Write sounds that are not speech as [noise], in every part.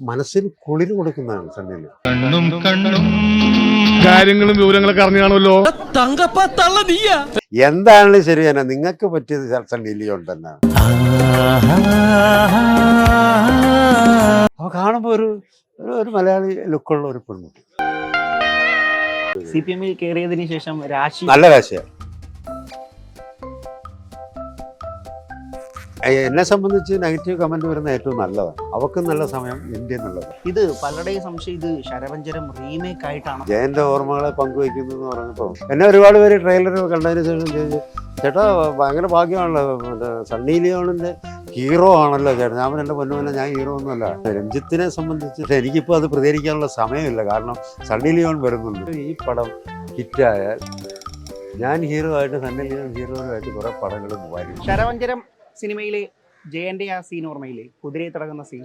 മനസ്സിന് കുളിര് കൊടുക്കുന്നതാണ് സണ്ണിയിൽ കണ്ണും കണ്ണും കാര്യങ്ങളും വിവരങ്ങളൊക്കെ അറിഞ്ഞാണല്ലോ എന്താണ് തങ്കപ്പ തള്ള നീയാ. എന്താണെങ്കിലും ശരി തന്നെ? നിങ്ങൾക്ക് പറ്റിയത് സണ്ണി ലിയോൺ തന്നെയാണ് കാണുമ്പോൾ ഒരു ഒരു ഒരു മലയാളി ലുക്കുള്ള ഒരു പെൺകുട്ടി. സി പി എമ്മിൽ കയറിയതിനു ശേഷം രാശി നല്ല കാശയാണ് എന്നെ സംബന്ധിച്ച് നെഗറ്റീവ് കമന്റ് വരുന്ന ഏറ്റവും നല്ലതാണ് അവക്കും നല്ല സമയം ഇന്ത്യ എന്നുള്ളത് ഇത് പലരുടെയും സംശയം ഇത് ശരവഞ്ചരം റീമേക്ക് ആയിട്ടാണ്. ജയന്റെ ഓർമ്മകളെ പങ്കുവയ്ക്കുന്നു എന്ന് പറഞ്ഞപ്പോൾ എന്നെ ഒരുപാട് പേര് ട്രെയിലർ കണ്ടതിന് ശേഷം ചോദിച്ചു ചേട്ടാ ഭയങ്കര ഭാഗ്യമാണല്ലോ. സണ്ണി ലിയോണിന്റെ ഹീറോ ആണല്ലോ ചേട്ടാ ഞാൻ എന്റെ പൊന്നുമല്ല ഞാൻ ഹീറോ ഒന്നുമല്ല. രഞ്ജിത്തിനെ സംബന്ധിച്ച് എനിക്കിപ്പോൾ അത് പ്രതികരിക്കാനുള്ള സമയമില്ല. കാരണം സണ്ണി ലിയോൺ വരുന്നുണ്ട്. ഈ പടം ഹിറ്റായാൽ ഞാൻ ഹീറോ ആയിട്ട് സണ്ണി ലിയോൺ ഹീറോ ആയിട്ട് കുറേ പടങ്ങൾ വരും. ശരവഞ്ചരം സിനിമയിലെ ജയന്റെ ആ സീൻ ഓർമ്മയില്ലേ? കുതിരയെ തിടങ്ങുന്ന സീൻ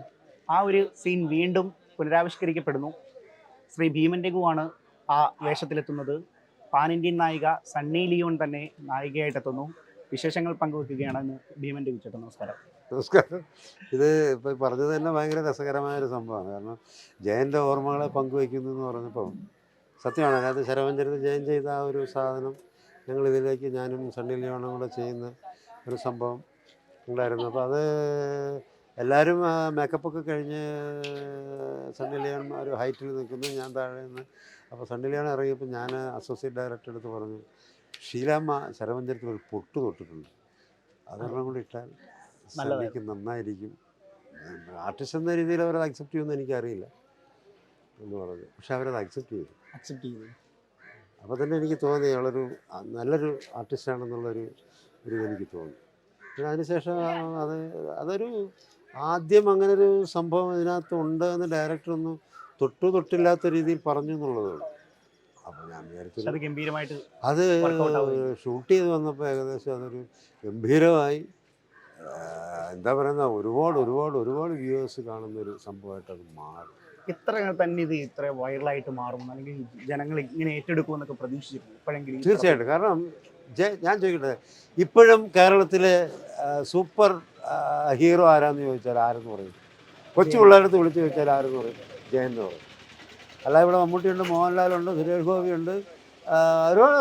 ആ ഒരു സീൻ വീണ്ടും പുനരാവിഷ്കരിക്കപ്പെടുന്നു. ശ്രീ ഭീമൻ രഘുവാണ് ആ വേഷത്തിലെത്തുന്നത്. പാൻ ഇന്ത്യൻ നായിക സണ്ണി ലിയോൺ തന്നെ നായികയായിട്ടെത്തുന്നു. വിശേഷങ്ങൾ പങ്കുവെക്കുകയാണ് എന്ന് ഭീമൻ രഘു ചേട്ടൻ. നമസ്കാരം. നമസ്കാരം. ഇത് ഇപ്പോൾ പറഞ്ഞത് തന്നെ ഭയങ്കര രസകരമായ ഒരു സംഭവമാണ്. കാരണം ജയന്റെ ഓർമ്മകളെ പങ്കുവയ്ക്കുന്നു എന്ന് പറഞ്ഞപ്പോൾ സത്യമാണ്. അതായത് ശരവഞ്ചരത്ത് ജയൻ ചെയ്ത ആ ഒരു സാധനം ഞങ്ങൾ ഇതിലേക്ക് ഞാനും സണ്ണി ലിയോണും കൂടെ ചെയ്യുന്ന ഒരു സംഭവം ഉണ്ടായിരുന്നു. അപ്പോൾ അത് എല്ലാവരും മേക്കപ്പൊക്കെ കഴിഞ്ഞ് സണ്ണി ലിയോൺ ഒരു ഹൈറ്റിൽ നിൽക്കുന്നു ഞാൻ താഴെ നിന്ന്. അപ്പോൾ സണ്ണി ലിയോൺ ഇറങ്ങിയപ്പോൾ ഞാൻ അസോസിയേറ്റ് ഡയറക്ടർ എടുത്ത് പറഞ്ഞു ഷീലാമ്മ ശരവഞ്ചരത്തിൽ ഒരു പൊട്ട് തൊട്ടിട്ടുണ്ട്. അതൊരെണ്ണം കൂടി ഇട്ടാൽ സണ്ണിക്ക് നന്നായിരിക്കും. ആർട്ടിസ്റ്റ് എന്ന രീതിയിൽ അവരത് അക്സെപ്റ്റ് ചെയ്യുമെന്ന് എനിക്കറിയില്ല എന്ന് പറഞ്ഞു. പക്ഷെ അവരത് അക്സെപ്റ്റ് ചെയ്തു. അക്സെപ്റ്റ് ചെയ്തു. അപ്പോൾ തന്നെ എനിക്ക് തോന്നി അവളൊരു നല്ലൊരു ആർട്ടിസ്റ്റാണെന്നുള്ളൊരു ഒരു എനിക്ക് തോന്നി. പിന്നെ അതിനുശേഷം അത് അതൊരു ആദ്യം അങ്ങനെ ഒരു സംഭവം ഇതിനകത്ത് ഉണ്ട് എന്ന് ഡയറക്ടർ ഒന്ന് തൊട്ടു തൊട്ടില്ലാത്ത രീതിയിൽ പറഞ്ഞു എന്നുള്ളതാണ് അപ്പോൾ ഞാൻ വിചാരിച്ചു അത് ഷൂട്ട് ചെയ്ത് വന്നപ്പോൾ ഏകദേശം അതൊരു ഗംഭീരമായി. എന്താ പറയുന്ന ഒരുപാട് ഒരുപാട് ഒരുപാട് വ്യൂവേഴ്സ് കാണുന്ന ഒരു സംഭവമായിട്ട് അത് മാറും ഇത്ര തന്നെ ഇത് ഇത്ര വൈറലായിട്ട് മാറും? അല്ലെങ്കിൽ ജനങ്ങൾ ഇങ്ങനെ ഏറ്റെടുക്കുമെന്നൊക്കെ പ്രതീക്ഷിച്ചിട്ടുണ്ട്. പ്രതീക്ഷിച്ചിരുന്നു ഇപ്പോഴെങ്കിലും ഈ തീർച്ചയായിട്ടും. കാരണം ഞാൻ ചോദിക്കട്ടെ ഇപ്പോഴും കേരളത്തിലെ സൂപ്പർ ഹീറോ ആരാന്ന് ചോദിച്ചാൽ ആരെന്ന് പറയും? കൊച്ചു പിള്ളേരടുത്ത് വിളിച്ചു ചോദിച്ചാൽ ആരെന്ന് പറയും? ജയൻ എന്ന് പറയും. അല്ല ഇവിടെ മമ്മൂട്ടിയുണ്ട് മോഹൻലാലുണ്ട് സുരേഷ് ഗോപിയുണ്ട് ഒരുപാട്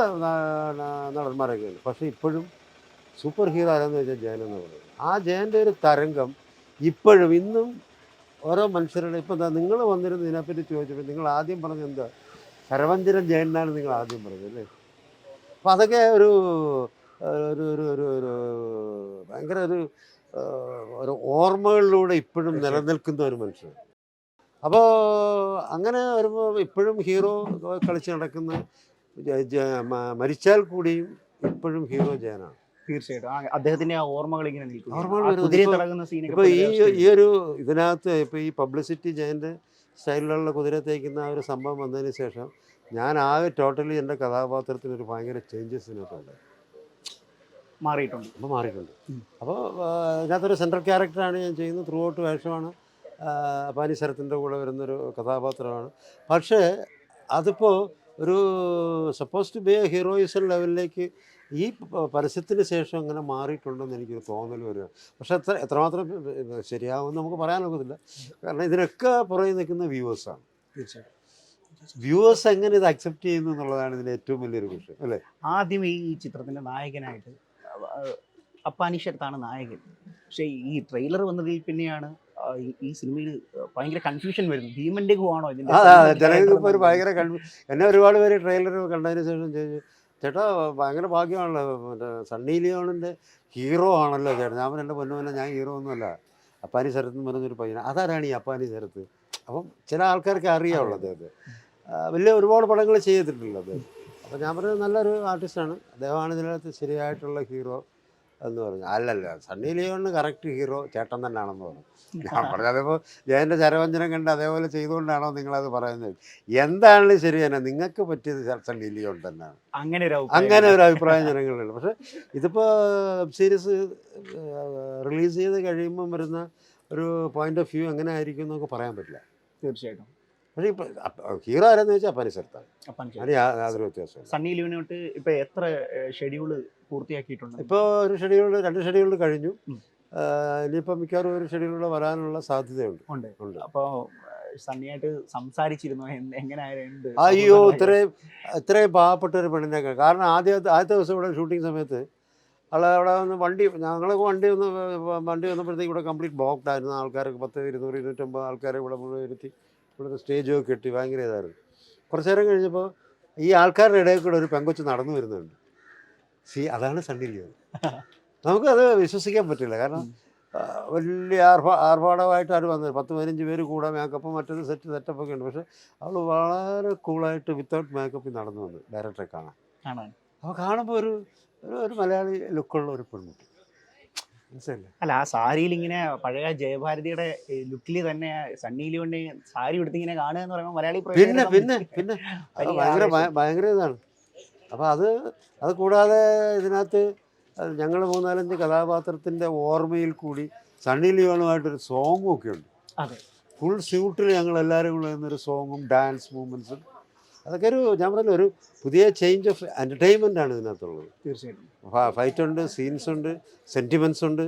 നടന്മാരൊക്കെ ഉണ്ട്. പക്ഷേ ഇപ്പോഴും സൂപ്പർ ഹീറോ ആരാന്ന് ചോദിച്ചാൽ ജയൻ എന്ന് പറയും. ആ ജയന്റെ ഒരു തരംഗം ഇപ്പോഴും ഇന്നും ഓരോ മനുഷ്യരുടെ ഇപ്പം എന്താ നിങ്ങൾ വന്നിരുന്ന് ഇതിനെപ്പറ്റി ചോദിച്ചപ്പോൾ നിങ്ങൾ ആദ്യം പറഞ്ഞത് എന്താ? ശരവഞ്ചരൻ ജയൻ എന്നാണ് നിങ്ങൾ ആദ്യം പറഞ്ഞത് അല്ലേ? അപ്പം അതൊക്കെ ഒരു ഒരു ഒരു ഒരു ഒരു ഭയങ്കര ഒരു ഒരു ഓർമ്മകളിലൂടെ ഇപ്പോഴും നിലനിൽക്കുന്ന ഒരു മനുഷ്യൻ. അപ്പോൾ അങ്ങനെ വരുമ്പോൾ ഇപ്പോഴും ഹീറോ കളിച്ച് നടക്കുന്ന മരിച്ചാൽ കൂടിയും ഇപ്പോഴും ഹീറോ ജയനാണ്. തീർച്ചയായിട്ടും. അദ്ദേഹത്തിന്റെ ആ ഓർമ്മകൾ ഇങ്ങനെ നിൽക്കും ഇപ്പൊ- ഈ ഈ ഒരു ഇതിനകത്ത് ഇപ്പോൾ ഈ പബ്ലിസിറ്റി ജയന്റെ സ്റ്റൈലിലുള്ള കുതിര തേക്കുന്ന ആ ഒരു സംഭവം വന്നതിന് ശേഷം ഞാൻ ആകെ ടോട്ടലി എന്റെ കഥാപാത്രത്തിന് ഒരു ഭയങ്കര ചേഞ്ചസ് ഇതിനകത്തുണ്ട്. മാറിയിട്ടുണ്ട്. അപ്പോൾ മാറിയിട്ടുണ്ട്. അപ്പോൾ ഇതിനകത്തൊരു സെൻട്രൽ ക്യാരക്ടറാണ് ഞാൻ ചെയ്യുന്നത്. ത്രൂ ഔട്ട് വേഷമാണ് പാനി ശരത്തിന്റെ കൂടെ വരുന്നൊരു കഥാപാത്രമാണ്. പക്ഷേ അതിപ്പോൾ ഒരു suppose to be a heroism ലെവലിലേക്ക് ഈ പരസ്യത്തിന് ശേഷം അങ്ങനെ മാറിയിട്ടുണ്ടെന്ന് എനിക്കൊരു തോന്നൽ വരിക. പക്ഷെ എത്ര എത്രമാത്രം ശരിയാവുമെന്ന് നമുക്ക് പറയാനൊക്കത്തില്ല കാരണം ഇതിനൊക്കെ പുറകെ നിൽക്കുന്ന വ്യൂവേഴ്സാണ് തീർച്ചയായിട്ടും. വ്യൂവേഴ്സ് എങ്ങനെ ഇത് അക്സെപ്റ്റ് ചെയ്യുന്നു എന്നുള്ളതാണ് ഇതിന്റെ ഏറ്റവും വലിയൊരു വിഷയം അല്ലേ? ആദ്യം ഈ ചിത്രത്തിന്റെ നായകനായിട്ട് അപ്പാനിഷത്താണ് നായകൻ. പക്ഷേ ഈ ട്രെയിലർ വന്നതിൽ പിന്നെയാണ് ഈ- സിനിമയിൽ ഭയങ്കര കൺഫ്യൂഷൻ വരുന്നു. ഭീമന്റെ ആണോ ഇതിന്റെ അതെ അതെ ജനങ്ങൾക്ക് ഒരു? ഭയങ്കര എന്നെ ഒരുപാട് പേര് ട്രെയിലർ കണ്ടതിന് ശേഷം ചോദിച്ചു ചേട്ടാ ഭയങ്കര ഭാഗ്യമാണല്ലോ മറ്റേ സണ്ണി ലിയോണിന്റെ ഹീറോ ആണല്ലോ ചേട്ടാ ഞാൻ എന്റെ പൊന്നുമല്ല ഞാൻ ഹീറോ ഒന്നുമല്ല. അപ്പാനി ശരത്ത് എന്ന് പറഞ്ഞൊരു പയ്യനാണ് അതാരാണ് ഈ അപ്പാനി ശരത്ത്? അപ്പം ചില ആൾക്കാർക്ക് അറിയാവുള്ളൂ അദ്ദേഹത്തെ ആ, വലിയ ഒരുപാട് പടങ്ങൾ ചെയ്തിട്ടുണ്ടല്ലോ അദ്ദേഹം അപ്പോൾ ഞാൻ പറഞ്ഞത് നല്ലൊരു ആർട്ടിസ്റ്റാണ്. അദ്ദേഹമാണ് ഇതിനകത്ത് ശരിയായിട്ടുള്ള ഹീറോ എന്ന് പറഞ്ഞു. അല്ലല്ല സണ്ണി ലിയോണിന് കറക്റ്റ് ഹീറോ ചേട്ടൻ തന്നെയാണെന്ന് പറഞ്ഞു. ഞാൻ പറഞ്ഞത് അതിപ്പോൾ ജയന്റെ ചരവഞ്ചനം കണ്ട് അതേപോലെ ചെയ്തുകൊണ്ടാണോ നിങ്ങളത് പറയുന്നത്? എന്താണ് ശരി തന്നെ? നിങ്ങൾക്ക് പറ്റിയത് സണ്ണി ലിയോൺ തന്നെയാണ് അങ്ങനെ ഒരു അങ്ങനെ ഒരു അഭിപ്രായം ജനങ്ങളുണ്ട് പക്ഷേ ഇതിപ്പോൾ വെബ് സീരീസ് റിലീസ് ചെയ്ത് കഴിയുമ്പം വരുന്ന ഒരു പോയിന്റ് ഓഫ് വ്യൂ എങ്ങനെ ആയിരിക്കും എന്നൊക്കെ പറയാൻ പറ്റില്ല. തീർച്ചയായിട്ടും. പക്ഷേ ഇപ്പോൾ ഹീറോ ആരെന്ന് വെച്ചാൽ അപ്പാനിഷത്ത് അതിന് യാ- യാതൊരു വ്യത്യാസമില്ല സണ്ണി ലിയോനോട്ട് ഇപ്പൊ എത്ര ഷെഡ്യൂൾ പൂർത്തിയാക്കിയിട്ടുണ്ട്? ഇപ്പോൾ ഒരു ഷെഡ്യൂൾ രണ്ട് ഷെഡ്യൂൾ കഴിഞ്ഞു. ഇനിയിപ്പോൾ മിക്കവാറും ഒരു ഷെഡ്യൂളിലൂടെ വരാനുള്ള സാധ്യതയുണ്ട്. ഉണ്ട്. അപ്പോൾ സണ്ണിയായിട്ട് സംസാരിച്ചിരുന്നു? എന്ത് അയ്യോ? ഇത്രയും ഇത്രയും പാവപ്പെട്ട ഒരു പെണ്ണിനെ കാരണം ആദ്യ ആദ്യത്തെ ദിവസം ഇവിടെ ഷൂട്ടിംഗ് സമയത്ത് ആൾ അവിടെ വന്ന് വണ്ടി ഞങ്ങളൊക്കെ വണ്ടി ഒന്ന് വണ്ടി വന്നപ്പോഴത്തേക്ക് ഇവിടെ കംപ്ലീറ്റ് ബ്ലോക്ക്ഡ് ആയിരുന്നു. ആൾക്കാരൊക്കെ പത്ത് ഇരുന്നൂറ് ഇരുന്നൂറ്റമ്പത് ആൾക്കാരെ ഇവിടെ മുഴുവൻ ഇരുത്തി. ഇവിടുത്തെ സ്റ്റേജൊക്കെ കെട്ടി ഭയങ്കര ഇതായിരുന്നു. കുറച്ച് നേരം കഴിഞ്ഞപ്പോൾ ഈ ആൾക്കാരുടെ ഇടയിൽ കൂടെ ഒരു പെങ്കൊച്ച് നടന്നു വരുന്നുണ്ട്. സി അതാണ് സണ്ണി ലിയോൺ നമുക്കത് വിശ്വസിക്കാൻ പറ്റില്ല. കാരണം വലിയ ആർഭാ ആർഭാടമായിട്ട് ആര് വന്നത് പത്ത് പതിനഞ്ച് പേര് കൂടെ മേക്കപ്പ് മറ്റൊരു സെറ്റ് സെറ്റപ്പ് ഒക്കെ ഉണ്ട്. പക്ഷെ അവൾ വളരെ കൂളായിട്ട് വിത്തൗട്ട് മേക്കപ്പിൽ നടന്നു വന്നു ഡയറക്ടറെ കാണാൻ. അപ്പോൾ കാണുമ്പോൾ ഒരു ഒരു മലയാളി ലുക്കുള്ള ഒരു പെൺകുട്ടി. അല്ല ആ സാരിയിൽ ഇങ്ങനെ പഴയ ജയഭാരതിയുടെ ലുക്കിൽ തന്നെ സണ്ണി ലിയോണി സാരി എടുത്ത് ഇങ്ങനെ കാണുക എന്ന് പറയുമ്പോൾ മലയാളി പിന്നെ പിന്നെ പിന്നെ. ഭയങ്കര ഭയങ്കര ഇതാണ്. അപ്പോൾ അത് അത് കൂടാതെ ഇതിനകത്ത് ഞങ്ങൾ മൂന്നാലഞ്ച് കഥാപാത്രത്തിന്റെ ഓർമ്മയിൽ കൂടി സണ്ണി ലിയോണുമായിട്ടൊരു സോങ്ങും ഒക്കെ ഉണ്ട്. അതെ. ഫുൾ സ്യൂട്ടിൽ ഞങ്ങൾ എല്ലാവരും കൂടെ നിന്നൊരു സോങ്ങും ഡാൻസ് മൂവ്മെന്റ്സും അതൊക്കെ ഒരു ഞാൻ പറഞ്ഞ ഒരു പുതിയ ചേഞ്ച് ഓഫ് എന്റർടൈൻമെന്റ് ആണ് ഇതിനകത്തുള്ളത്. തീർച്ചയായിട്ടും. ഫൈറ്റ് ഉണ്ട് സീൻസ് ഉണ്ട് സെന്റിമെന്റ്സ് ഉണ്ട്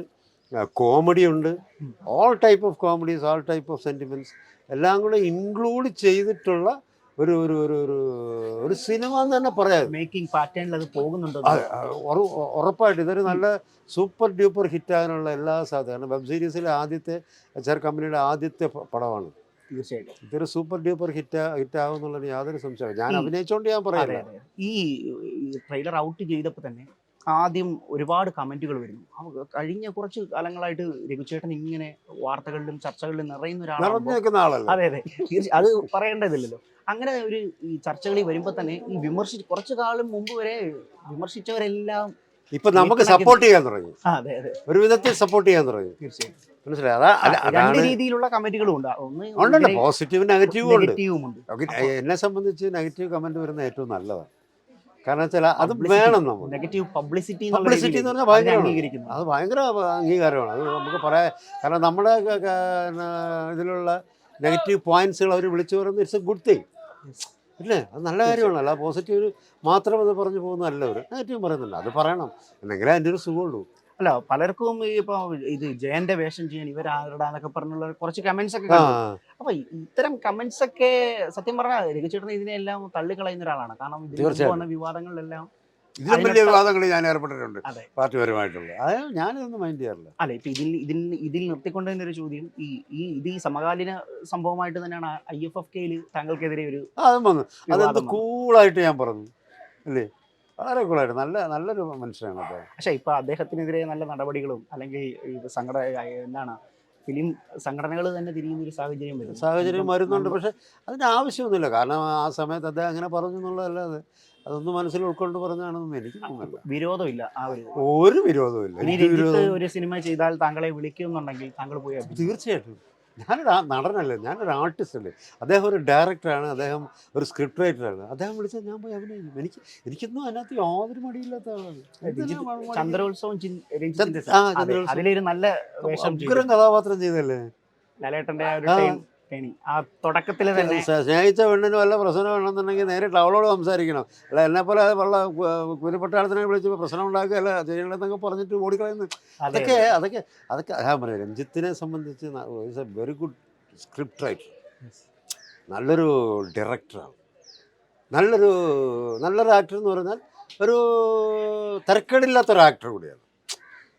കോമഡി ഉണ്ട്. All type of comedies all type of sentiments എല്ലാം കൂടെ ഇൻക്ലൂഡ് ചെയ്തിട്ടുള്ള ഒരു ഒരു ഒരു ഒരു ഒരു സിനിമ എന്ന് തന്നെ പറയാം. മേക്കിംഗ് പാറ്റേണിൽ അത് പോകുന്നുണ്ടോ? ഉറപ്പായിട്ട് ഇതൊരു നല്ല സൂപ്പർ ഡ്യൂപ്പർ ഹിറ്റ് ഹിറ്റാകാനുള്ള എല്ലാ സാധ്യത കാരണം വെബ് സീരീസിലെ ആദ്യത്തെ എച്ച് ആർ കമ്പനിയുടെ ആദ്യത്തെ പടമാണ്. തീർച്ചയായിട്ടും. ഇതൊരു സൂപ്പർ ഡ്യൂപ്പർ ഹിറ്റ് ഹിറ്റ് എന്നുള്ളതിന് യാതൊരു സംശയമില്ല ഞാൻ അഭിനയിച്ചോണ്ട് ഞാൻ പറയാം ഈ ട്രെയിലർ ഔട്ട് ചെയ്തപ്പോൾ തന്നെ ആദ്യം ഒരുപാട് കമന്റുകൾ വരുന്നു. കഴിഞ്ഞ കുറച്ച് കാലങ്ങളായിട്ട് രഘുചേട്ടൻ ഇങ്ങനെ വാർത്തകളിലും ചർച്ചകളിലും നിറയുന്ന ഒരാളാണ് അതെ അതെ. അത് പറയേണ്ടതില്ലല്ലോ. അങ്ങനെ ഒരു ഈ ചർച്ചകളിൽ വരുമ്പോൾ തന്നെ ഈ വിമർശിച്ച് കുറച്ചു കാലം മുമ്പ് വരെ വിമർശിച്ചവരെല്ലാം ഇപ്പൊ നമുക്ക് സപ്പോർട്ട് ചെയ്യാൻ തുടങ്ങി. ഒരു വിധത്തിൽ സപ്പോർട്ട് ചെയ്യാൻ തുടങ്ങി. മനസ്സിലായി? അതാ രണ്ട് രീതിയിലുള്ള കമന്റുകളും ഉണ്ട്. ഒന്ന് ഉണ്ടല്ലോ പോസിറ്റീവും നെഗറ്റീവും ഉണ്ട്. എന്നെ സംബന്ധിച്ച് നെഗറ്റീവ് കമന്റ് വരുന്ന ഏറ്റവും നല്ലതാണ്. കാരണം വെച്ചാൽ അത് വേണം നമ്മൾ നെഗറ്റീവ് പബ്ലിസിറ്റി പബ്ലിസിറ്റി എന്ന് പറഞ്ഞാൽ ഭയങ്കര അത് ഭയങ്കര അംഗീകാരമാണ്. അത് നമുക്ക് പറയാം കാരണം നമ്മുടെ ഇതിലുള്ള നെഗറ്റീവ് പോയിന്റ്സുകൾ അവർ വിളിച്ചു പറയുന്നത് ഇറ്റ്സ് എ ഗുഡ് തിങ് ഇല്ലേ? അത് നല്ല കാര്യമാണ് അല്ല പോസിറ്റീവ് മാത്രം അത് പറഞ്ഞു പോകുന്നതല്ല അവർ നെഗറ്റീവ് പറയുന്നുണ്ട് അത് പറയണം. എന്തെങ്കിലും അതിന്റെ ഒരു സുഖമുള്ളൂ. അല്ല പലർക്കും ഈ ഇപ്പൊ ഇത് ജയന്റെ വേഷം ചെയ്യാൻ ഇവരാരുടാന്നൊക്കെ പറഞ്ഞുള്ള കുറച്ച് കമന്റ്സ് ഒക്കെ. അപ്പൊ ഇത്തരം കമന്റ്സ് ഒക്കെ സത്യം പറഞ്ഞാൽ രഘുചേട്ടൻ ഇതിനെല്ലാം തള്ളിക്കളയുന്ന ഒരാളാണ്. കാരണം. വിവാദങ്ങളിലെല്ലാം ഇതിലും വലിയ വിവാദങ്ങളിൽ ഞാൻ ഏർപ്പെട്ടിട്ടുണ്ട്. പാർട്ടിപരമായിട്ടുള്ള അത് ഞാനിതൊന്നും മൈൻഡ് ചെയ്യാറില്ല. അല്ല ഇപ്പൊ ഇതിൽ ഇതിൽ ഇതിൽ നിർത്തിക്കൊണ്ടതിന്റെ ഒരു ചോദ്യം ഈ ഈ ഇത് ഈ സമകാലീന സംഭവമായിട്ട് തന്നെയാണ് ഐ എഫ് എഫ് കെയിൽ താങ്കൾക്കെതിരെ ഒരു അതും വന്നു. അതെന്ത്. കൂളായിട്ട് ഞാൻ പറഞ്ഞു. അല്ലേ? വളരെ കൂളായിട്ട്. നല്ല നല്ലൊരു മനുഷ്യനാണ് അദ്ദേഹം. പക്ഷെ ഇപ്പൊ അദ്ദേഹത്തിനെതിരെ നല്ല നടപടികളും അല്ലെങ്കിൽ ഈ സംഘട എന്താണ് ഫിലിം സംഘടനകൾ തന്നെ തിരിയുന്ന ഒരു സാഹചര്യം വരും സാഹചര്യം വരുന്നുണ്ട്. പക്ഷെ അതിന് ആവശ്യമൊന്നുമില്ല. കാരണം ആ സമയത്ത് അദ്ദേഹം അങ്ങനെ പറഞ്ഞു എന്നുള്ളതല്ലാതെ അതൊന്നും മനസ്സിൽ ഉൾക്കൊണ്ട് പറഞ്ഞാണെന്നൊന്നും എനിക്ക് തോന്നുന്നില്ല വിരോധമില്ല ആ ഒരു ഒരു വിരോധവും ഇല്ല ഇനി എനിക്ക് രഞ്ജിത്ത് വിരോധം ഒരു സിനിമ ചെയ്താൽ താങ്കളെ വിളിക്കുന്നുണ്ടെങ്കിൽ താങ്കൾ പോയി അഭിനയിക്കും. തീർച്ചയായിട്ടും ഞാനൊരു ആ- നടനല്ലേ ഞാനൊരു ആർട്ടിസ്റ്റ് അല്ലേ അദ്ദേഹം ഒരു ഡയറക്ടറാണ് അദ്ദേഹം ഒരു സ്ക്രിപ്റ്റ് റൈറ്ററാണ് അദ്ദേഹം വിളിച്ചാൽ ഞാൻ പോയി അഭിനയിക്കും എനിക്ക് എനിക്കൊന്നും അതിനകത്ത് യാതൊരു മടിയില്ലാത്ത ആളാണ് രഞ്ജിത്ത് എന്തിനാ മടി? ചന്ദ്രോത്സവം ചിൻ- രഞ്ജിത്തിന്റെ ആ, അതെ, ചന്ദ്രോത്സവം. അതിലൊരു നല്ല വേഷം ചെയ്തു ഉഗ്രം കഥാപാത്രം ചെയ്തല്ലേ ലാലേട്ടന്റെ ആ ഒരു. ടൈം ആ തന്നെ സ്നേഹിച്ച പെണ്ണിന് വല്ല പ്രശ്നം വേണമെന്നുണ്ടെങ്കിൽ നേരിട്ട് അവളോട് സംസാരിക്കണം. അല്ല എന്നെ പോലെ വല്ല കുരുപട്ടാളത്തിനെ വിളിച്ച് പ്രശ്നം ഉണ്ടാക്കുക അല്ല ചെയ്യണ്ടെന്നൊക്കെ പറഞ്ഞിട്ട് ഓടിക്കളയുന്നു. അതെ, അതൊക്കെ അതൊക്കെ അതൊക്കെ ഞാൻ പറയാം രഞ്ജിത്തിനെ സംബന്ധിച്ച് it's a very good script writer. നല്ലൊരു ഡയറക്ടറാണ്. നല്ലൊരു നല്ലൊരു ആക്ടർ എന്ന് പറഞ്ഞാൽ ഒരു തിരക്കേടില്ലാത്തൊരു ആക്ടർ കൂടിയാണ്.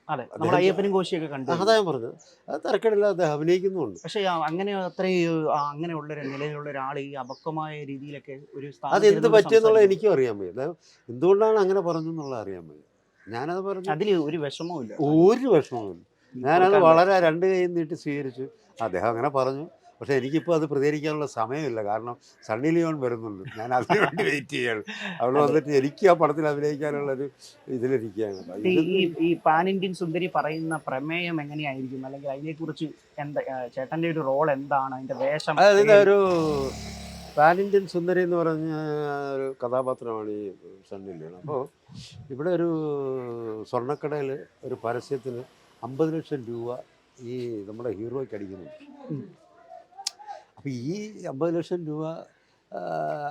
അതെ. നമ്മൾ അയ്യപ്പനും കോശിയൊക്കെ കണ്ടു. അതാ ഞാൻ പറഞ്ഞത്. അത് തിരക്കേടില്ലാതെ അദ്ദേഹം അഭിനയിക്കുന്നുമുണ്ട് പക്ഷെ അങ്ങനെ അത്രയും ആ, അങ്ങനെയുള്ള ഒരു നിലയിലുള്ള ഒരാൾ ഈ അപക്വമായ രീതിയിലൊക്കെ ഒരു അത് എന്ത് ഇരുന്ന് സംസാരിക്കും. എനിക്കും അറിയാൻ വയ്യ. അദ്ദേഹം എന്തുകൊണ്ടാണ് അങ്ങനെ പറഞ്ഞു എന്നുള്ളത് അറിയാൻ വയ്യ. ഞാനത് പറഞ്ഞു. അതിൽ ഒരു വിഷമവും ഇല്ല ഒരു വിഷമവും ഞാനത് വളരെ രണ്ട് കൈ നീട്ടി സ്വീകരിച്ചു. അദ്ദേഹം അങ്ങനെ പറഞ്ഞു. പക്ഷേ എനിക്കിപ്പോൾ അത് പ്രതികരിക്കാനുള്ള സമയമില്ല. കാരണം സണ്ണി ലിയോൺ വരുന്നുണ്ട്. ഞാൻ അതിനു വേണ്ടി [laughs] വെയിറ്റ് ചെയ്യാണ്. അവിടെ വന്നിട്ട് എനിക്ക് ആ പടത്തിൽ അഭിനയിക്കാനുള്ളൊരു ഇതിലിരിക്കുകയാണ്. അപ്പൊ ഈ ഈ- പാൻ ഇന്ത്യൻ സുന്ദരി പറയുന്ന പ്രമേയം എങ്ങനെയായിരിക്കും? അല്ലെങ്കിൽ അതിനെക്കുറിച്ച് എന്താ ചേട്ടന്റെ ഒരു റോൾ എന്താണ്? അതിന്റെ വേഷം അതായത് ഒരു പാൻ ഇന്ത്യൻ സുന്ദരി എന്ന് പറഞ്ഞ ഒരു കഥാപാത്രമാണ് ഈ സണ്ണി ലിയോൺ. അപ്പോൾ ഇവിടെ ഒരു സ്വർണക്കടയിൽ ഒരു പരസ്യത്തിന് അമ്പത് ലക്ഷം രൂപ ഈ നമ്മുടെ ഹീറോയ്ക്ക് അടിക്കുന്നുണ്ട്. അപ്പോൾ ഈ അമ്പത് ലക്ഷം രൂപ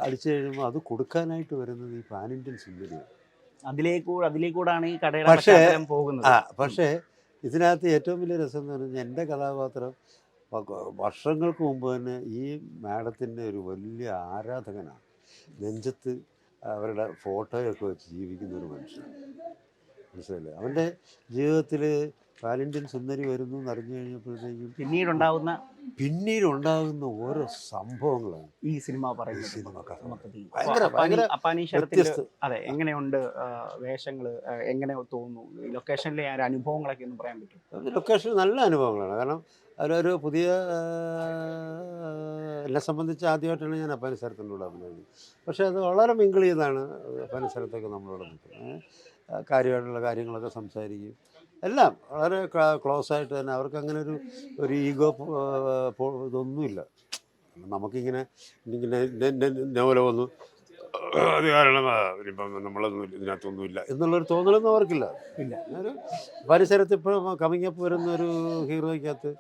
അടിച്ചു കഴിയുമ്പോൾ അത് കൊടുക്കാനായിട്ട് വരുന്നത് ഈ പാൻ ഇന്ത്യൻ സുന്ദരിയാണ് അതിലേക്കൂടെ അതിലേക്കൂടാണ് ഈ കടയുടെ പക്ഷേ- പോകുന്നത്. പക്ഷേ ഇതിനകത്ത് ഏറ്റവും വലിയ രസം എന്ന് പറഞ്ഞാൽ എന്റെ കഥാപാത്രം വർഷങ്ങൾക്ക് മുമ്പ് തന്നെ ഈ മാഡത്തിന്റെ ഒരു വലിയ ആരാധകനാണ്. നെഞ്ചത്ത് അവരുടെ ഫോട്ടോയൊക്കെ വെച്ച് ജീവിക്കുന്ന ഒരു മനുഷ്യൻ മനസ്സിലല്ലേ അവന്റെ ജീവിതത്തിൽ വാലന്റൈൻ സുന്ദരി വരുന്നു എന്ന് അറിഞ്ഞു കഴിഞ്ഞപ്പോഴത്തേക്കും പിന്നീടുണ്ടാവുന്ന പിന്നീട് ഉണ്ടാകുന്ന ഓരോ സംഭവങ്ങളാണ് ഈ സിനിമ പറയുന്നത്. സിനിമ അപ്പാനി- അപ്പാനി അതെ എങ്ങനെയുണ്ട് വേഷങ്ങൾ എങ്ങനെ തോന്നുന്നു? ലൊക്കേഷനിലെ അനുഭവങ്ങളൊക്കെ ഒന്ന് പറയാൻ പറ്റും ലൊക്കേഷൻ നല്ല അനുഭവങ്ങളാണ്. കാരണം അതിലൊരു പുതിയ എന്നെ സംബന്ധിച്ച് ആദ്യമായിട്ടാണ് ഞാൻ അപ്പാനിസ്ഥലത്തിന്റെ കൂടെ അഭിനയിക്കുന്നത്. പക്ഷേ അത് വളരെ മിങ്കിൾ ചെയ്താണ് അപ്പാനിസ്ഥലത്തൊക്കെ നമ്മളോട് നിൽക്കുന്നത്. കാര്യമായിട്ടുള്ള കാര്യങ്ങളൊക്കെ സംസാരിക്കും. എല്ലാം വളരെ ക്ലോസ് ആയിട്ട് തന്നെ. അവർക്ക് അങ്ങനെ ഒരു ഒരു ഈഗോ ഇതൊന്നുമില്ല. നമുക്കിങ്ങനെ ഇങ്ങനെ വന്നു അത് കാരണം ഇപ്പം നമ്മളൊന്നും ഇതിനകത്തൊന്നുമില്ല എന്നുള്ളൊരു തോന്നലൊന്നും അവർക്കില്ല. ഇല്ല. ഒരു പരിസരത്ത് ഇപ്പോഴും കമ്മിങ് അപ്പ് വരുന്ന ഒരു ഹീറോയ്ക്കകത്ത്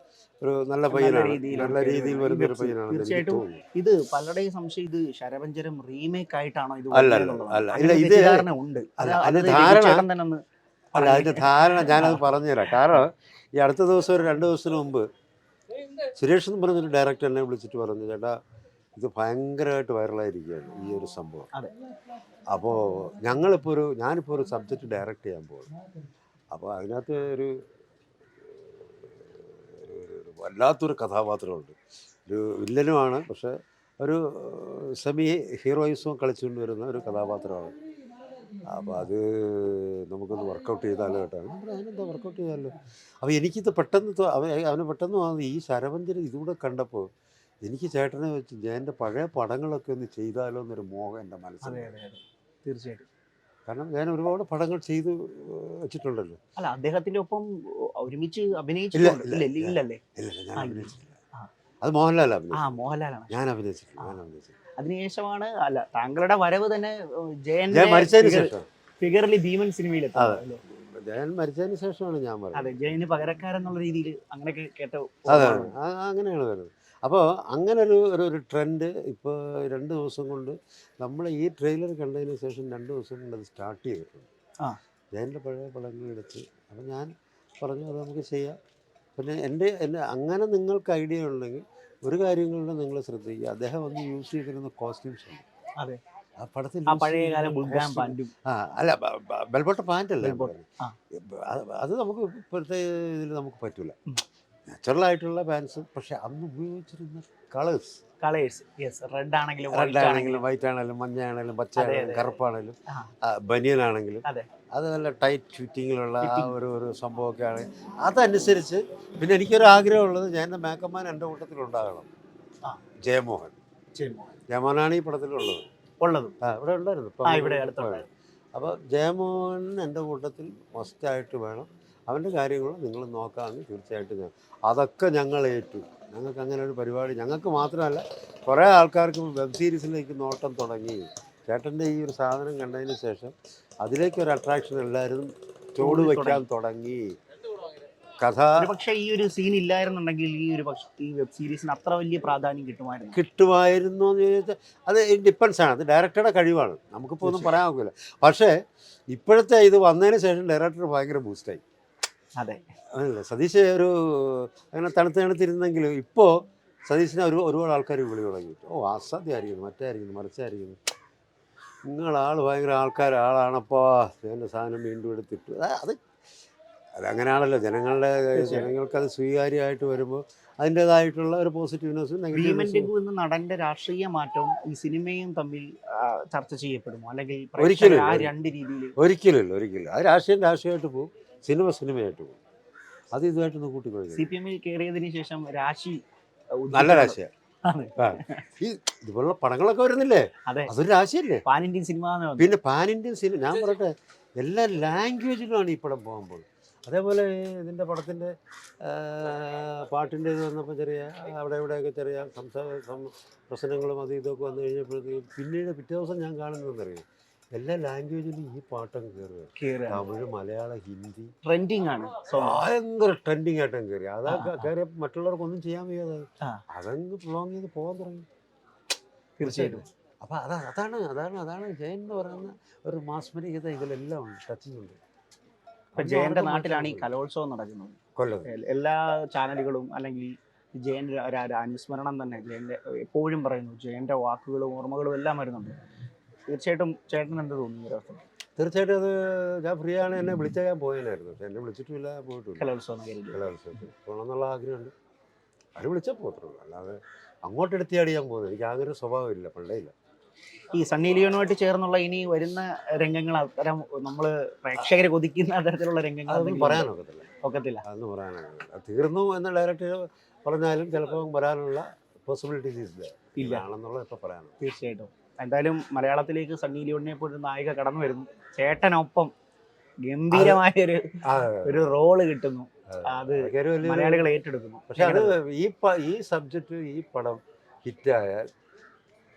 ഒരു നല്ല പയ്യനാണ്. നല്ല രീതിയിൽ വരുന്ന ഒരു പയ്യനാണ് തീർച്ചയായിട്ടും ഇത് പലരുടെയും സംശയം ഇത് ശരവഞ്ചരം റീമേക്ക് ആയിട്ടാണോ ഇത് അല്ല, അല്ല, ഇല്ല, ഇത് ധാരണ ഉണ്ട്. അല്ല, അത് ധാരണ- അല്ല അതിന്റെ ധാരണ ഞാനത് പറഞ്ഞുതരാം. കാരണം ഈ അടുത്ത ദിവസം ഒരു രണ്ട് ദിവസത്തിന് മുമ്പ് സുരേഷ് എന്ന് പറഞ്ഞൊരു ഡയറക്ടർ എന്നെ വിളിച്ചിട്ട് പറഞ്ഞു ചേട്ടാ ഇത് ഭയങ്കരമായിട്ട് വൈറലായിരിക്കുകയാണ് ഈ ഒരു സംഭവം. അപ്പോൾ ഞങ്ങളിപ്പോൾ ഒരു ഞാനിപ്പോൾ ഒരു സബ്ജക്റ്റ് ഡയറക്റ്റ് ചെയ്യാൻ പോകും അപ്പോൾ അതിനകത്ത് ഒരു വല്ലാത്തൊരു കഥാപാത്രമുണ്ട്. ഒരു വില്ലനുമാണ് പക്ഷെ ഒരു സെമി ഹീറോയിസും കളിച്ചുകൊണ്ട് വരുന്ന ഒരു കഥാപാത്രമാണ്. അപ്പോൾ അത് നമുക്കൊന്ന് വർക്കൗട്ട് ചെയ്താലോ കേട്ടോ. അതിനെന്താ വർക്കൗട്ട് ചെയ്താലോ അപ്പോൾ എനിക്കിത് പെട്ടെന്ന് അവൻ അവന് പെട്ടെന്ന് വന്നത് ഈ ശരവഞ്ചന ഇതുകൂടെ കണ്ടപ്പോൾ എനിക്ക് ചേട്ടനെ വെച്ച് ഞാൻ എന്റെ പഴയ പടങ്ങളൊക്കെ ഒന്ന് ചെയ്താലോ എന്നൊരു മോഹം എന്റെ മനസ്സിൽ അതെ അതെ അതെ. തീർച്ചയായിട്ടും. കാരണം ഞാൻ ഒരുപാട് പടങ്ങൾ ചെയ്തു വെച്ചിട്ടുണ്ടല്ലോ. അല്ല അദ്ദേഹത്തിന്റെ ഒപ്പം ഒരുമിച്ച് ഇല്ല. ഇല്ലല്ലേ? ഇല്ല ഇല്ല, ഞാൻ ആ, അഭിനയിച്ചിട്ടില്ല. അത് മോഹൻലാൽ ആ അഭിനയിച്ചു മോഹൻലാലാണ്. ഞാൻ അഭിനയിച്ചിട്ടില്ല ഞാൻ അഭിനയിച്ചിട്ടില്ല. അതിനുശേഷമാണ് അല്ല താങ്കളുടെ വരവ് തന്നെ ഞാൻ മരിച്ചതിന് ജയൻ ശേഷം. ഫിഗർലി ഭീമൻ സിനിമയിൽ അതെ. ജയൻ മരിച്ചതിന് ശേഷമാണ് ഞാൻ അതെ ജയന് പകരക്കാരൻ എന്നുള്ള രീതിയിൽ അങ്ങനെയൊക്കെ കേട്ട അങ്ങനെയാണ് വരുന്നത്. അപ്പോൾ അങ്ങനെ ഒരു ഒരു ട്രെൻഡ് ഇപ്പോൾ രണ്ട് ദിവസം കൊണ്ട് നമ്മൾ ഈ ട്രെയിലർ കണ്ടതിന് ശേഷം രണ്ട് ദിവസം കൊണ്ട് അത് സ്റ്റാർട്ട് ചെയ്തിട്ടുണ്ട്. ജയന്റെ പഴയ പടങ്ങൾ എടുത്ത് അപ്പം ഞാൻ പറഞ്ഞു അത് നമുക്ക് ചെയ്യാം. പിന്നെ എന്റെ എന്റെ അങ്ങനെ നിങ്ങൾക്ക് ഐഡിയ ഉണ്ടെങ്കിൽ ഒരു കാര്യം കൊണ്ട് നിങ്ങൾ ശ്രദ്ധിക്കുക. അദ്ദേഹം വന്ന് യൂസ് ചെയ്തിരുന്ന കോസ്റ്റ്യൂംസ് ഉണ്ട്. അതെ. ആ പടത്തിൽ ആ അല്ല ബെൽബോട്ട പാന്റ് അല്ല. അത് നമുക്ക് ഇപ്പോഴത്തെ ഇതിൽ നമുക്ക് പറ്റൂല. നാച്ചുറൽ ആയിട്ടുള്ള പാൻസും പക്ഷെ അന്ന് ഉപയോഗിച്ചിരുന്ന കളേഴ്സ് കളേഴ്സ്. യെസ് റെഡ് ആണെങ്കിലും റെഡ് ആണെങ്കിലും. വൈറ്റ് ആണെങ്കിലും മഞ്ഞ ആണെങ്കിലും പച്ച ആണെങ്കിലും കറുപ്പാണെങ്കിലും ബനിയൻ ആണെങ്കിലും. അതെ. നല്ല ടൈറ്റ് ഫിറ്റിങ്ങിലുള്ള ആ ഒരു ഒരു സംഭവമൊക്കെ ആണ്. അതനുസരിച്ച് പിന്നെ എനിക്കൊരു ആഗ്രഹമുള്ളത് ഞാൻ എന്റെ മേക്കമ്മാൻ എന്റെ കൂട്ടത്തിൽ ഉണ്ടാകണം. ജയമോഹൻ. ജയമോഹനാണ് ഈ പടത്തിലുള്ളത് ഉള്ളത്. ഇവിടെ ഉണ്ടായിരുന്നു. അപ്പോൾ ജയമോഹൻ എന്റെ കൂട്ടത്തിൽ മസ്റ്റായിട്ട് വേണം. അവന്റെ കാര്യങ്ങളും നിങ്ങൾ നോക്കാമെന്ന് തീർച്ചയായിട്ടും ഞാൻ അതൊക്കെ ഞങ്ങൾ ഏറ്റു. ഞങ്ങൾക്ക് അങ്ങനെ ഒരു പരിപാടി ഞങ്ങൾക്ക് മാത്രമല്ല കുറേ ആൾക്കാർക്ക് വെബ് സീരീസിലേക്ക് നോട്ടം തുടങ്ങി. ചേട്ടന്റെ ഈ ഒരു സാധനം കണ്ടതിന് ശേഷം അതിലേക്ക് ഒരു അട്രാക്ഷൻ എല്ലാവരും ചോട് വയ്ക്കാൻ തുടങ്ങി. കഥ പക്ഷേ ഈ ഒരു സീൻ ഇല്ലായിരുന്നുണ്ടെങ്കിൽ ഈ ഒരു പക്ഷേ ഈ വെബ് സീരീസിന് അത്ര വലിയ പ്രാധാന്യം കിട്ടുമായിരുന്നു. കിട്ടുമായിരുന്നു എന്ന് ചോദിച്ചാൽ അത് ഡിപ്പെൻസ് ആണ്. അത് ഡയറക്ടറുടെ കഴിവാണ്. നമുക്കിപ്പോൾ ഒന്നും പറയാൻ നോക്കില്ല പക്ഷേ ഇപ്പോഴത്തെ ഇത് വന്നതിന് ശേഷം ഡയറക്ടർ ഭയങ്കര ബൂസ്റ്റായി അതെ. അതല്ല സതീഷ് ഒരു അങ്ങനെ തണുത്ത് തണുത്തിരുന്നെങ്കിലും ഇപ്പോൾ സതീഷിനെ ഒരു ഒരുപാട് ആൾക്കാർ വിളി തുടങ്ങി. ഓ അസാധ്യമായിരിക്കുന്നു മറ്റായിരിക്കുന്നു മറിച്ചായിരിക്കുന്നു. നിങ്ങളാൾ ഭയങ്കര ആൾക്കാർ ആളാണപ്പോൾ എന്റെ സാധനം വീണ്ടും എടുത്തിട്ട്. അത് അത് അതങ്ങനെയാണല്ലോ ജനങ്ങളുടെ ജനങ്ങൾക്ക് അത് സ്വീകാര്യമായിട്ട് വരുമ്പോൾ അതിന്റെതായിട്ടുള്ള ഒരു പോസിറ്റീവ്നെസ്സും രഘു നടന്റെ രാഷ്ട്രീയ മാറ്റവും ഈ സിനിമയും തമ്മിൽ ചർച്ച ചെയ്യപ്പെടുമോ? അല്ലെങ്കിൽ ഒരിക്കലും ആ രണ്ട് രീതിയിൽ ഒരിക്കലും ഒരിക്കലും അത് രാഷ്ട്രീയം രാഷ്ട്രീയമായിട്ട് പോകും. സിനിമ സിനിമയായിട്ട് പോകും. അത് ഇതുമായിട്ടൊന്ന് കൂട്ടിക്കൊടുക്കും സി പി എമ്മിൽ കയറിയതിനു ശേഷം രാശി നല്ല രാശിയാണ്. ഈ ഇതുപോലുള്ള പടങ്ങളൊക്കെ വരുന്നില്ലേ? അതെ. അതൊരു രാശിയല്ലേ? പാൻ ഇന്ത്യൻ സിനിമ പിന്നെ പാൻ ഇന്ത്യൻ സിനിമ ഞാൻ പറയട്ടെ എല്ലാ ലാംഗ്വേജിലുമാണ് ഈ പടം പോകുമ്പോൾ അതേപോലെ ഇതിന്റെ പടത്തിന്റെ പാട്ടിന്റെ ഇത് വന്നപ്പോൾ ചെറിയ അവിടെ ഇവിടെയൊക്കെ ചെറിയ സംസാര പ്രശ്നങ്ങളും അത് ഇതൊക്കെ വന്നു കഴിഞ്ഞപ്പോഴത്തേക്കും പിന്നീട് പിറ്റേ ദിവസം ഞാൻ കാണുന്നതെന്നറിയാം എല്ലാ ലാംഗ്വേജിലും ഈ പാട്ടും കയറുക തമിഴ് മലയാളം ഹിന്ദി. ട്രെൻഡിങ് ആണ്. ഭയങ്കര ട്രെൻഡിങ് ആയിട്ടും കയറി അതാ കയറി. കയറിയ മറ്റുള്ളവർക്കൊന്നും ചെയ്യാൻ വയ്യാതെ. അതങ്ങ് പ്രൊളോങ് ചെയ്ത് പോകാൻ തുടങ്ങി. തീർച്ചയായിട്ടും. അപ്പോൾ അതാ അതാണ് അതാണ് അതാണ് ജയൻ എന്ന് പറയുന്ന ഒരു മാസ്മരികത ഇതിലെല്ലാം ഉണ്ട് ടച്ചിങ് ഉണ്ട് ഇപ്പൊ ജയന്റെ നാട്ടിലാണ് ഈ കലോത്സവം നടക്കുന്നത്. കൊല്ലം എല്ലാ ചാനലുകളും അല്ലെങ്കിൽ ഒരു അനുസ്മരണം തന്നെ ജയന്റെ എപ്പോഴും പറയുന്നു ജയന്റെ വാക്കുകളും ഓർമ്മകളും എല്ലാം വരുന്നുണ്ട്. തീർച്ചയായിട്ടും ചേട്ടൻ എന്ത് തോന്നുന്നു ഈ ഒരു അവസരം തീർച്ചയായിട്ടും അത് ഞാൻ ഫ്രീ ആണ് എന്നെ വിളിച്ചാൽ ഞാൻ പോയതിനായിരുന്നു പക്ഷെ എന്നെ വിളിച്ചിട്ടില്ല പോയിട്ടില്ല കലോത്സവ കലോത്സവത്തിൽ. പോകണമെന്നുള്ള ആഗ്രഹമുണ്ട്. അവർ വിളിച്ചാൽ പോകത്തുള്ളൂ. അല്ലാതെ അങ്ങോട്ട് എടുത്തിയാടി ഞാൻ പോകുന്നത്. എനിക്ക് ആഗ്രഹ ഒരു സ്വഭാവമില്ല പണ്ടേ ഇല്ല ഈ സണ്ണി ലിയോണുമായിട്ട് ചേർന്നുള്ള ഇനി വരുന്ന രംഗങ്ങൾ അത്തരം നമ്മൾ പ്രേക്ഷകരെ കൊതിക്കുന്ന തരത്തിലുള്ള രംഗങ്ങൾ അതൊന്നും എന്തെങ്കിലും പറയാനൊക്കത്തില്ല ഒക്കത്തില്ല. അതൊന്നും പറയാനൊക്കത്തില്ല അത് തീർന്നു എന്ന് ഡയറക്ടർ പറഞ്ഞാലും ചിലപ്പോൾ വരാനുള്ള പോസിബിലിറ്റീസ് ഇല്ല. ഇല്ല. ആണെന്നുള്ളത് ഇപ്പോൾ പറയാനുള്ളത് തീർച്ചയായിട്ടും. എന്തായാലും മലയാളത്തിലേക്ക് സണ്ണി ലിയോണിനെ പോലെ നായിക കടന്നു വരുന്നു. ചേട്ടനൊപ്പം ഗംഭീരമായ ഒരു ഒരു റോൾ കിട്ടുന്നു. അത് മലയാളികൾ ഏറ്റെടുക്കുന്നു. പക്ഷെ അത് ഈ ഈ സബ്ജക്റ്റ് ഈ പടം ഹിറ്റായാൽ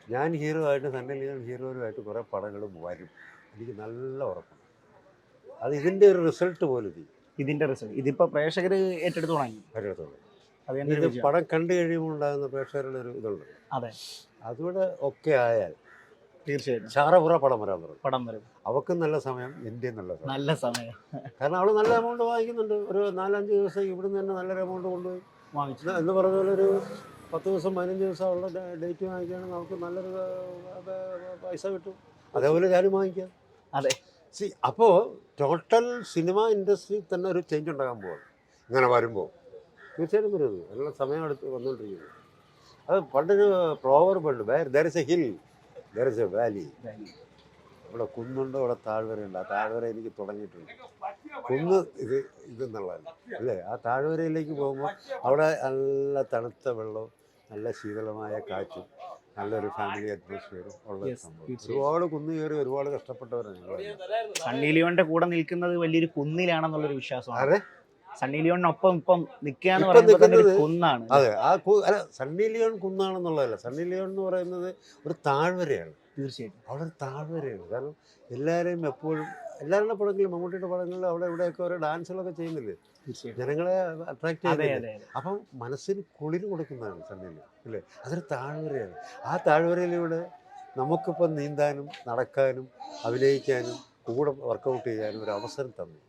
ഞാൻ ഹീറോ ആയിട്ട് സണ്ണി ലിയോൺ ഹീറോയുമായിട്ട് കുറേ പടങ്ങൾ വരും. എനിക്ക് നല്ല ഉറപ്പാണ്. അത് ഇതിന്റെ ഒരു റിസൾട്ട് പോലെ ഇതിന്റെ റിസൾട്ട് ഇതിപ്പോ പ്രേക്ഷകർ ഏറ്റെടുത്തു തുടങ്ങി. ഇത്. പടം കണ്ടു കഴിയുമ്പോൾ ഉണ്ടാകുന്ന പ്രേക്ഷകരുടെ ഒരു ഇതുണ്ട്. അതെ. അതുകൂടെ ഒക്കെ ആയാൽ തീർച്ചയായിട്ടും. ചാറപുറ പടം വരാൻ തുടങ്ങും പടം വരും. അവക്കും നല്ല സമയം എന്റെ നല്ല സമയം. നല്ല സമയം. കാരണം അവൾ നല്ല എമൗണ്ട് വാങ്ങിക്കുന്നുണ്ട്. ഒരു നാലഞ്ച് ദിവസം ഇവിടുന്ന് തന്നെ നല്ലൊരു എമൗണ്ട് കൊണ്ടുപോയി. വാങ്ങിച്ചു. എന്ന് പറഞ്ഞ പോലെ ഒരു പത്ത് ദിവസം പതിനഞ്ച് ദിവസം അവളുടെ ഡേറ്റ് വാങ്ങിക്കുകയാണെങ്കിൽ നമുക്ക് നല്ലൊരു പൈസ കിട്ടും. അതേപോലെ ഞാനും വാങ്ങിക്കാം. അതെ. സി അപ്പോൾ ടോട്ടൽ സിനിമ ഇൻഡസ്ട്രി തന്നെ ഒരു ചേഞ്ച് ഉണ്ടാകാൻ പോവാണ്. ഇങ്ങനെ വരുമ്പോൾ തീർച്ചയായിട്ടും വരുന്നത് എല്ലാം സമയം എടുത്ത് വന്നുകൊണ്ടിരിക്കുന്നത് അത് പണ്ടൊരു പ്രോവർ പണ്ട് there is a hill there is a valley ഇവിടെ കുന്നുണ്ട് ഇവിടെ താഴ്വരയുണ്ട്. ആ താഴ്വര എനിക്ക് തുടങ്ങിയിട്ടുണ്ട്. കുന്ന് ഇത് ഇതെന്നുള്ളതല്ല അല്ലേ? ആ താഴ്വരയിലേക്ക് പോകുമ്പോൾ അവിടെ നല്ല തണുത്ത വെള്ളവും നല്ല ശീതളമായ കാറ്റും നല്ലൊരു ഫാമിലി അറ്റ്മോസ്ഫിയറും ഉള്ള സംഭവം. ഒരുപാട് കുന്നു കയറി ഒരുപാട് കഷ്ടപ്പെട്ടവരാണ് സണ്ണി ലിയോണിന്റെ കൂടെ നിൽക്കുന്നത് വലിയൊരു കുന്നിലാണെന്നുള്ളൊരു വിശ്വാസമാണ്. അതെ സണ്ണി ലിയോണിനൊപ്പം ഇപ്പം നിൽക്കുക എന്ന് ഇപ്പം പറയുമ്പോൾ തന്നെ ഒരു നിൽക്കുന്നത് കുന്നാണ് അതെ ആ അല്ല സണ്ണി ലിയോൺ കുന്നാണെന്നുള്ളതല്ല. സണ്ണി ലിയോൺ എന്ന് പറയുന്നത് ഒരു താഴ്വരയാണ്. തീർച്ചയായിട്ടും. അവിടെ ഒരു താഴ്വരയാണ്. കാരണം എല്ലാവരെയും എപ്പോഴും എല്ലാവരുടെ പടങ്ങളിലും മമ്മൂട്ടിയുടെ പടങ്ങളിൽ അവിടെ ഇവിടെയൊക്കെ ഓരോ ഡാൻസുകളൊക്കെ ചെയ്യുന്നില്ലേ? ജനങ്ങളെ അട്രാക്ട് ചെയ്യുന്നില്ലേ? അപ്പം മനസ്സിന് കുളിര് കൊടുക്കുന്നതാണ് സണ്ണി ലിയോൺ അല്ലേ? അതൊരു താഴ്വരയാണ്. ആ താഴ്വരയിലൂടെ നമുക്കിപ്പം നീന്താനും നടക്കാനും അഭിനയിക്കാനും കൂടെ വർക്കൗട്ട് ചെയ്യാനും ഒരു അവസരം തന്നു.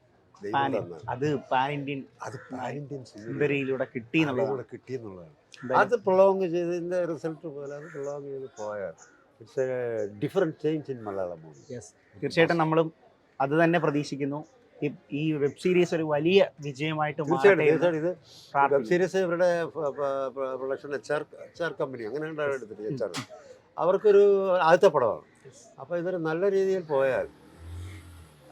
പാൻ അത് പാൻ ഇന്ത്യൻ അത് പാൻ ഇന്ത്യൻ സുന്ദരിയിലൂടെ കിട്ടി എന്നുള്ളതാണ് കൂടെ കിട്ടിയെന്നുള്ളതാണ്. അത് പ്രൊളോങ് ചെയ്തതിന്റെ റിസൾട്ട് പോലെ അത് പ്രൊളോങ് ചെയ്ത് പോയാൽ it's a different change in Malayalam movie yes തീർച്ചയായിട്ടും നമ്മളും അത് തന്നെ പ്രതീക്ഷിക്കുന്നു. ഈ- വെബ് സീരീസ് ഒരു വലിയ വിജയമായിട്ട് ഇത് വെബ് സീരീസ് ഇവരുടെ production H R H R company അങ്ങനെയാണ് എടുത്തിട്ട് എച്ച് ആർ അവർക്കൊരു ആദ്യത്തെ പടമാണ്. അപ്പോൾ ഇതൊരു നല്ല രീതിയിൽ പോയാൽ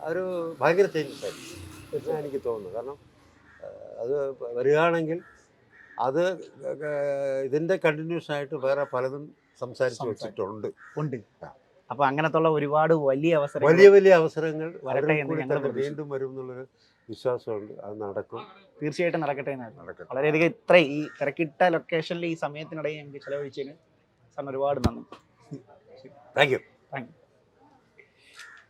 ഒരു ഭയങ്കര ചേഞ്ചസ് ആയിരിക്കും. എന്നാണ് എനിക്ക് തോന്നുന്നത് കാരണം അത് വരികയാണെങ്കിൽ അത് ഇതിന്റെ കണ്ടിന്യൂസ് ആയിട്ട് വേറെ പലതും സംസാരിച്ച് വെച്ചിട്ടുണ്ട്. ഉണ്ട്. അപ്പൊ അങ്ങനത്തുള്ള ഒരുപാട് വലിയ അവസരങ്ങൾ വലിയ വലിയ അവസരങ്ങൾ വീണ്ടും വരും എന്നുള്ളൊരു വിശ്വാസമുണ്ട്. അത് നടക്കും. തീർച്ചയായിട്ടും നടക്കട്ടെ എന്നാണ്. നടക്കട്ടെ. വളരെയധികം ഇത്ര ഈ തിരക്കിട്ട ലൊക്കേഷനിൽ ഈ സമയത്തിനിടയിൽ ഞങ്ങൾക്ക് ചെലവഴിച്ചതിന് സാറിന് ഒരുപാട് നന്ദി. Thank you